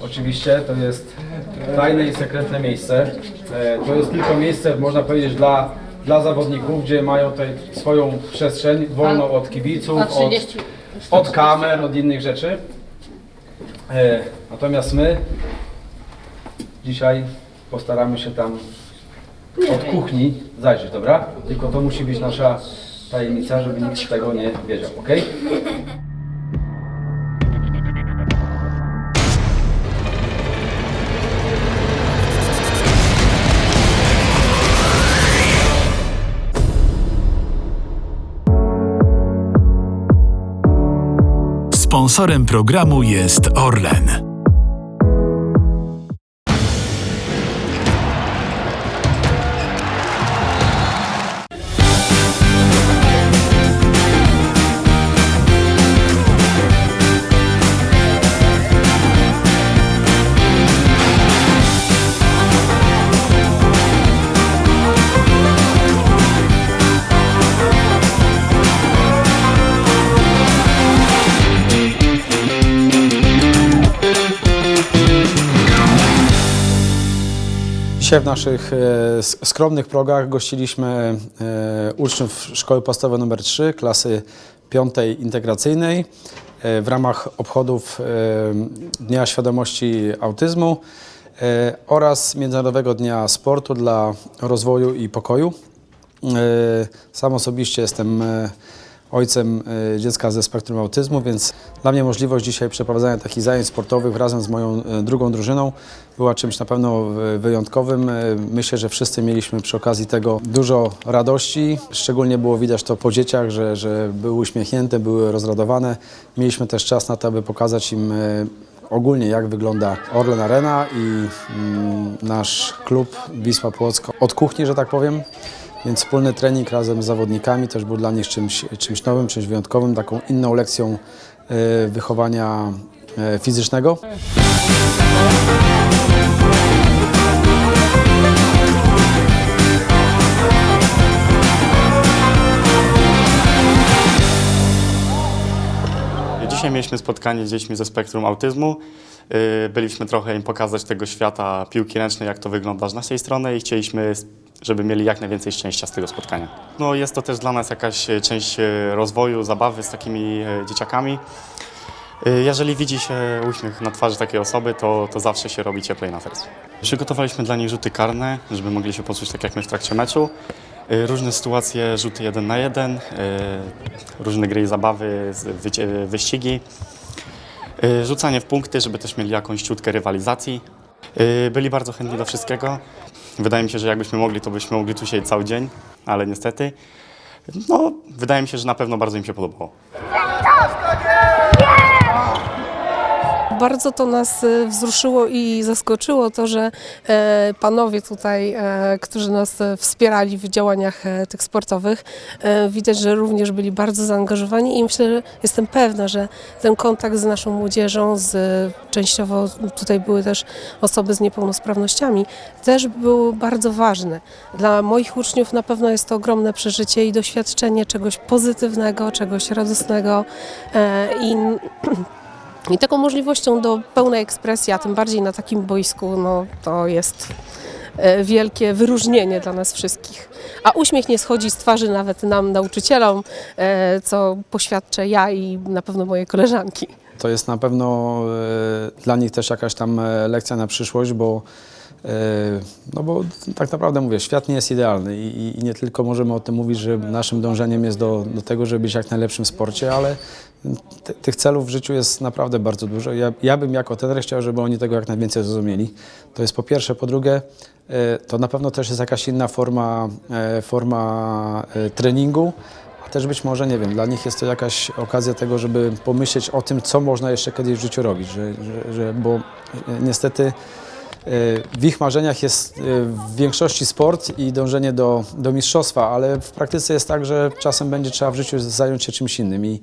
Oczywiście to jest tajne i sekretne miejsce. E, To jest tylko miejsce, można powiedzieć, dla, dla zawodników, gdzie mają tutaj swoją przestrzeń wolną od kibiców, od, 30. od kamer, od innych rzeczy. E, Natomiast my dzisiaj postaramy się tam od kuchni zajrzeć, dobra? Tylko to musi być nasza tajemnica, żeby nikt z tego nie wiedział, ok? Sponsorem programu jest Orlen. Dzisiaj w naszych e, skromnych progach gościliśmy e, uczniów Szkoły Podstawowej nr 3, klasy piątej integracyjnej e, w ramach obchodów Dnia Świadomości Autyzmu oraz Międzynarodowego Dnia Sportu dla Rozwoju i Pokoju. Sam osobiście jestem ojcem e, dziecka ze spektrum autyzmu, więc dla mnie możliwość dzisiaj przeprowadzania takich zajęć sportowych razem z moją e, drugą drużyną była czymś na pewno e, wyjątkowym. Myślę, że wszyscy mieliśmy przy okazji tego dużo radości. Szczególnie było widać to po dzieciach, że, że były uśmiechnięte, były rozradowane. Mieliśmy też czas na to, aby pokazać im ogólnie jak wygląda Orlen Arena i mm, nasz klub Wisła Płocko od kuchni, że tak powiem. Więc wspólny trening razem z zawodnikami też był dla nich czymś, czymś nowym, czymś wyjątkowym, taką inną lekcją e, wychowania e, fizycznego. Mieliśmy spotkanie z dziećmi ze spektrum autyzmu. Yy, Byliśmy trochę im pokazać tego świata piłki ręcznej, jak to wygląda z naszej strony i chcieliśmy, żeby mieli jak najwięcej szczęścia z tego spotkania. No, jest to też dla nas jakaś e, część e, rozwoju, zabawy z takimi dzieciakami. Jeżeli widzi się uśmiech na twarzy takiej osoby, to, to zawsze się robi cieplej na sercu. Przygotowaliśmy dla nich rzuty karne, żeby mogli się poczuć tak jak my w trakcie meczu. Yy, Różne sytuacje, rzuty jeden na jeden, yy, różne gry i zabawy, wyścigi. Yy, Rzucanie w punkty, żeby też mieli jakąś ciutkę rywalizacji. Byli bardzo chętni do wszystkiego. Wydaje mi się, że jakbyśmy mogli, to byśmy mogli tu siedzieć cały dzień, ale niestety. No, wydaje mi się, że na pewno bardzo im się podobało. Bardzo to nas e, wzruszyło i zaskoczyło to, że e, panowie tutaj, e, którzy nas wspierali w działaniach tych sportowych, widać, że również byli bardzo zaangażowani i myślę, że jestem pewna, że ten kontakt z naszą młodzieżą, z częściowo tutaj były też osoby z niepełnosprawnościami, też był bardzo ważny. Dla moich uczniów na pewno jest to ogromne przeżycie i doświadczenie czegoś pozytywnego, czegoś radosnego i i taką możliwością do pełnej ekspresji, a tym bardziej na takim boisku, no to jest e, wielkie wyróżnienie dla nas wszystkich. A uśmiech nie schodzi z twarzy nawet nam, nauczycielom, e, co poświadczę ja i na pewno moje koleżanki. To jest na pewno e, dla nich też jakaś tam lekcja na przyszłość, bo no bo tak naprawdę mówię, świat nie jest idealny i, i- nie tylko możemy o tym mówić, że naszym dążeniem jest do, do tego, żeby być jak najlepszym w sporcie, ale ty, tych celów w życiu jest naprawdę bardzo dużo. Ja, ja bym jako trener chciał, żeby oni tego jak najwięcej zrozumieli. To jest po pierwsze. Po drugie, e, to na pewno też jest jakaś inna forma, e, forma e, treningu, a też być może, nie wiem, dla nich jest to jakaś okazja tego, żeby pomyśleć o tym, co można jeszcze kiedyś w życiu robić, że, że, że bo e, niestety e, w ich marzeniach jest e, w większości sport i dążenie do, do mistrzostwa, ale w praktyce jest tak, że czasem będzie trzeba w życiu zająć się czymś innym i,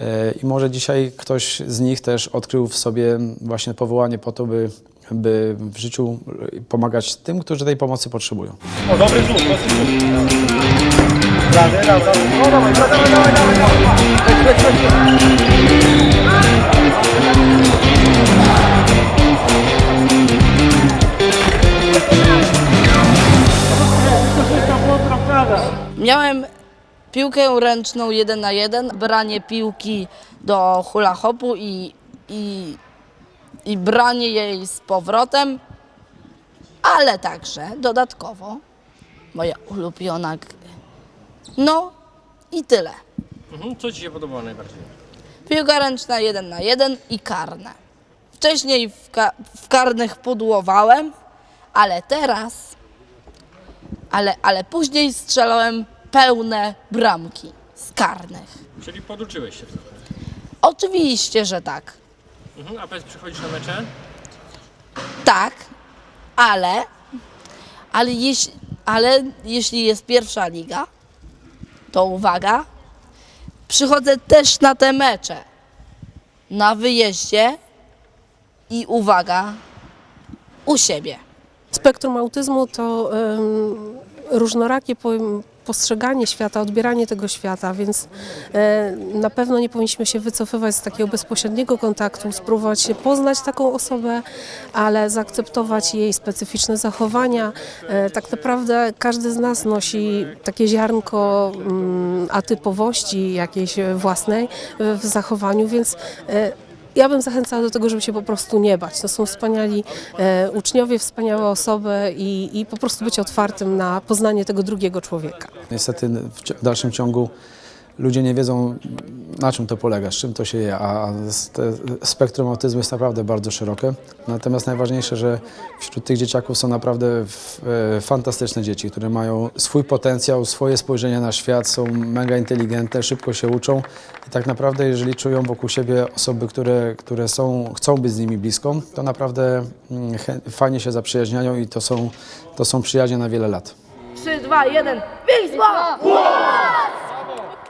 e, i może dzisiaj ktoś z nich też odkrył w sobie właśnie powołanie po to, by, by w życiu pomagać tym, którzy tej pomocy potrzebują. O, dobry rzut, dobry rzut. Piłkę ręczną 1 na 1, branie piłki do hula hopu i, i, i branie jej z powrotem, ale także dodatkowo moja ulubiona gry. No i tyle. Mhm. Co Ci się podobało najbardziej? Piłka ręczna 1 na 1 i karne. Wcześniej w, ka- w karnych pudłowałem, ale teraz, ale, ale później strzelałem pełne bramki z karnych. Czyli poduczyłeś się trochę. Oczywiście, że tak. Mhm. A powiedz, przychodzisz na mecze? Tak, ale, ale, jeśli, ale jeśli jest pierwsza liga, to uwaga, przychodzę też na te mecze. Na wyjeździe i uwaga, u siebie. Spektrum autyzmu to różnorakie po, postrzeganie świata, odbieranie tego świata, więc e, na pewno nie powinniśmy się wycofywać z takiego bezpośredniego kontaktu, spróbować poznać taką osobę, ale zaakceptować jej specyficzne zachowania. E, tak naprawdę każdy z nas nosi takie ziarnko mm, atypowości jakiejś własnej w, w zachowaniu, więc e, ja bym zachęcała do tego, żeby się po prostu nie bać. To są wspaniali e, uczniowie, wspaniałe osoby i, i po prostu być otwartym na poznanie tego drugiego człowieka. Niestety w dalszym ciągu ludzie nie wiedzą, na czym to polega, z czym to się je, a spektrum autyzmu jest naprawdę bardzo szerokie. Natomiast najważniejsze, że wśród tych dzieciaków są naprawdę e, fantastyczne dzieci, które mają swój potencjał, swoje spojrzenie na świat, są mega inteligentne, szybko się uczą i tak naprawdę jeżeli czują wokół siebie osoby, które, które są, chcą być z nimi blisko, to naprawdę mm, fajnie się zaprzyjaźniają i to są, to są przyjaźnie na wiele lat. 3, 2, 1, Wisła!